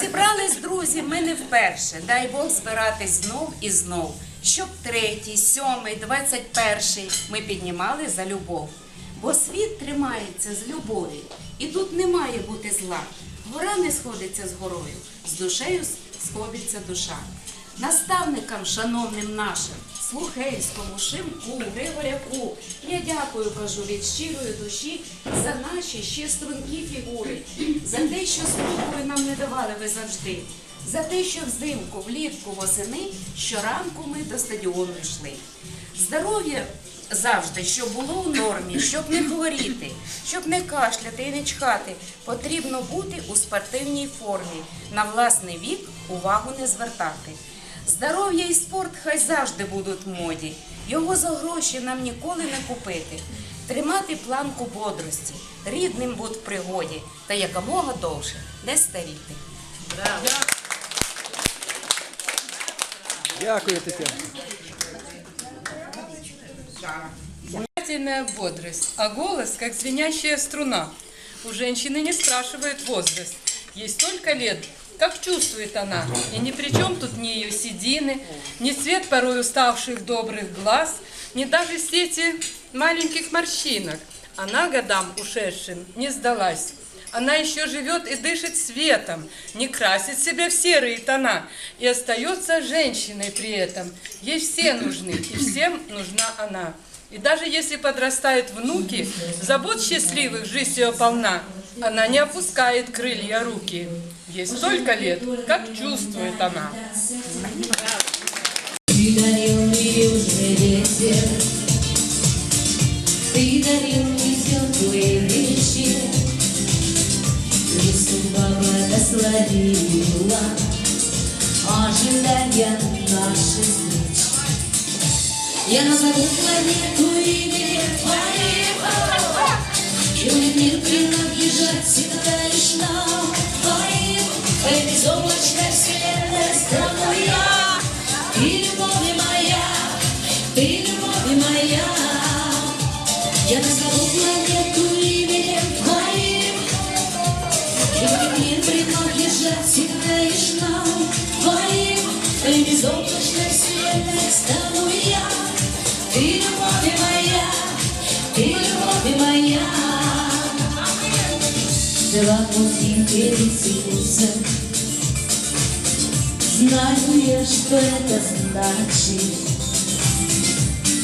Зібрались друзі, ми не вперше. Дай Бог збиратись знов і знов. Щоб третій, сьомий, двадцять перший ми піднімали за любов. Бо світ тримається з любові, і тут не має бути зла. Гора не сходиться з горою, з душею сходиться душа. Наставникам, шановним нашим, Слухельському, Шимку, Григоряку, я дякую, кажу від щирої душі за наші ще стрункі фігури, за те, що спокою нам не давали ви завжди, за те, що взимку, влітку, восени щоранку ми до стадіону йшли. Здоров'я завжди, щоб було в нормі, щоб не хворіти, щоб не кашляти і не чхати, потрібно бути у спортивній формі, на власний вік увагу не звертати. Здоров'я і спорт хай завжди будуть моді. Його за гроші нам ніколи не купити. Тримати планку бодрості, рідним бути в пригоді та якомога довше не старіти. Дякую, Тетяна. Замечательная бодрость, а голос как звенящая струна. У женщины не спрашивает возраст. Ей столько лет, как чувствует она. И ни при чем тут ни ее седины, ни цвет порой уставших добрых глаз, ни даже сети маленьких морщинок. Она годам ушедшим не сдалась. Она еще живет и дышит светом, не красит себя в серые тона и остается женщиной при этом. Ей все нужны, и всем нужна она. И даже если подрастают внуки, забот счастливых жизнь ее полна. Она не опускает крылья руки. Ей столько лет, как чувствует она. Ты дарил мне уже ветер, Ты дарил мне теплые вечер, И судьба благословила Ожидания наших встреч. Я назову планету именем твоим, И мир принадлежать твоим. Твоей безоблачной вселенной стану я, Ты любовь моя, ты любовь моя. Два пути пересекутся, Знаю я, что это значит,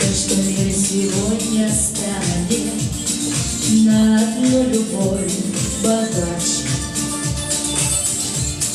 То, что мир сегодня станет На одну любовь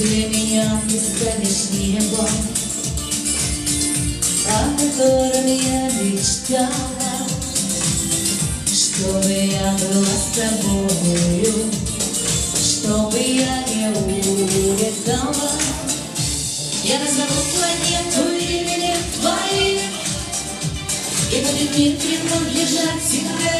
Для меня ты станешь небом, О котором я мечтала, Чтобы я была с тобою, Чтобы я не улетала. Я назову планету именем твоим, И будет мир принадлежать всегда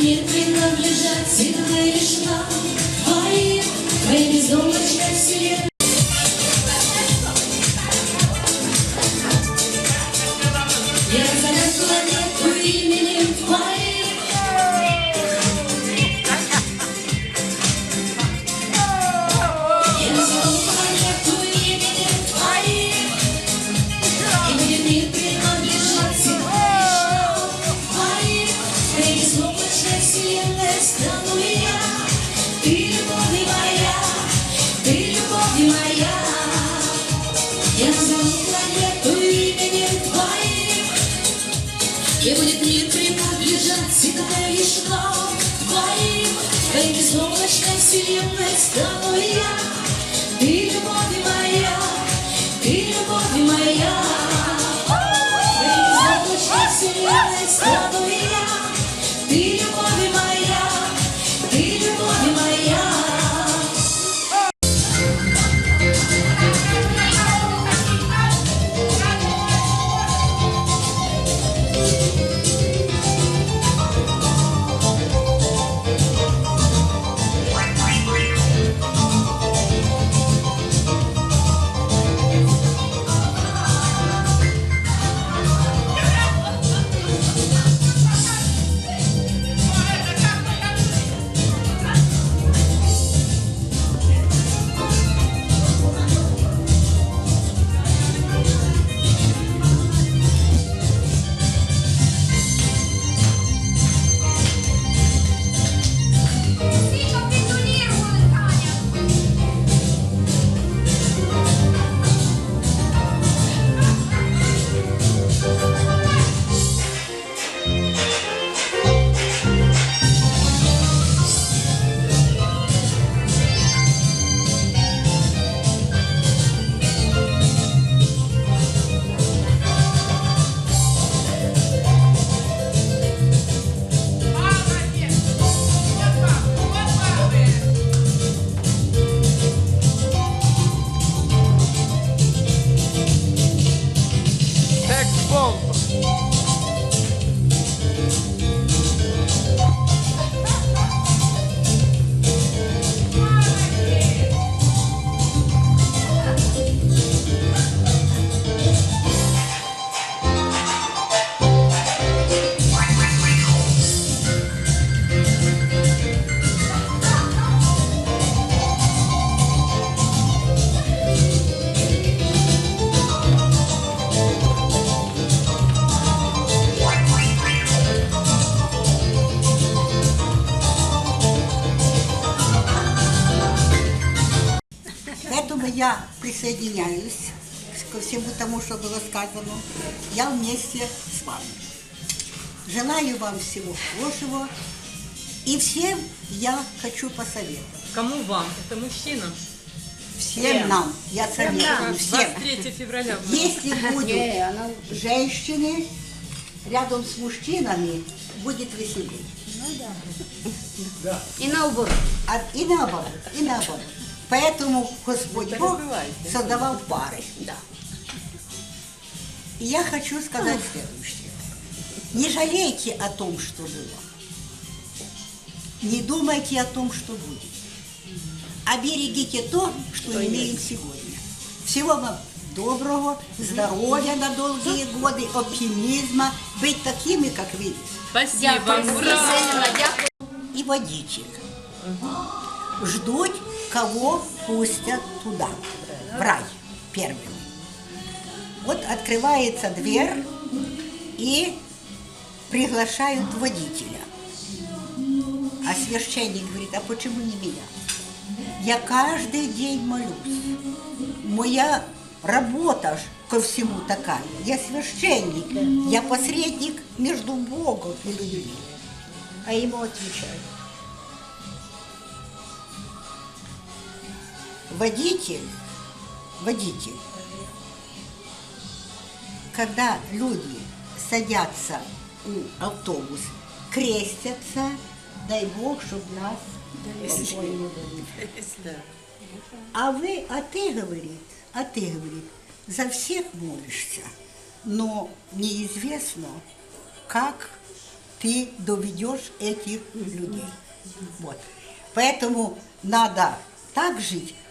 Мир принадлежать всегда лишь нам твоим. Твоей безоблачной вселенной Солнышко вселенная с тобой я я присоединяюсь ко всему тому, что было сказано. Я вместе с вами. Желаю вам всего хорошего. И всем я хочу посоветовать. Кому вам? Это мужчина. Всем нам. Я советую всем. 23 февраля. Если будут женщины рядом с мужчинами, будет веселее. І наоборот. А, и наоборот, и наоборот. Поэтому Господь Бог создавал пары. И я хочу сказать следующее. Не жалейте о том, что было. Не думайте о том, что будет. А берегите то, что имеем сегодня. Всего вам доброго, здоровья на долгие годы, оптимизма, быть такими, как вы. Спасибо. Ура! и водитель. Ждут, кого пустят туда, в рай первым. Вот открывается дверь и приглашают водителя. А священник говорит, а почему не меня? Я каждый день молюсь. Моя работа ж ко всему такая. Я священник, я посредник между Богом и людьми. А ему отвечают. Водитель, водитель, когда люди садятся у автобус, крестятся, дай Бог, чтобы нас спокойно довели. А вы, а ты, говорит, а ты, говорит, за всех молишься, но неизвестно, как ты доведешь этих людей. Вот. Поэтому надо так жить,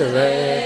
щоби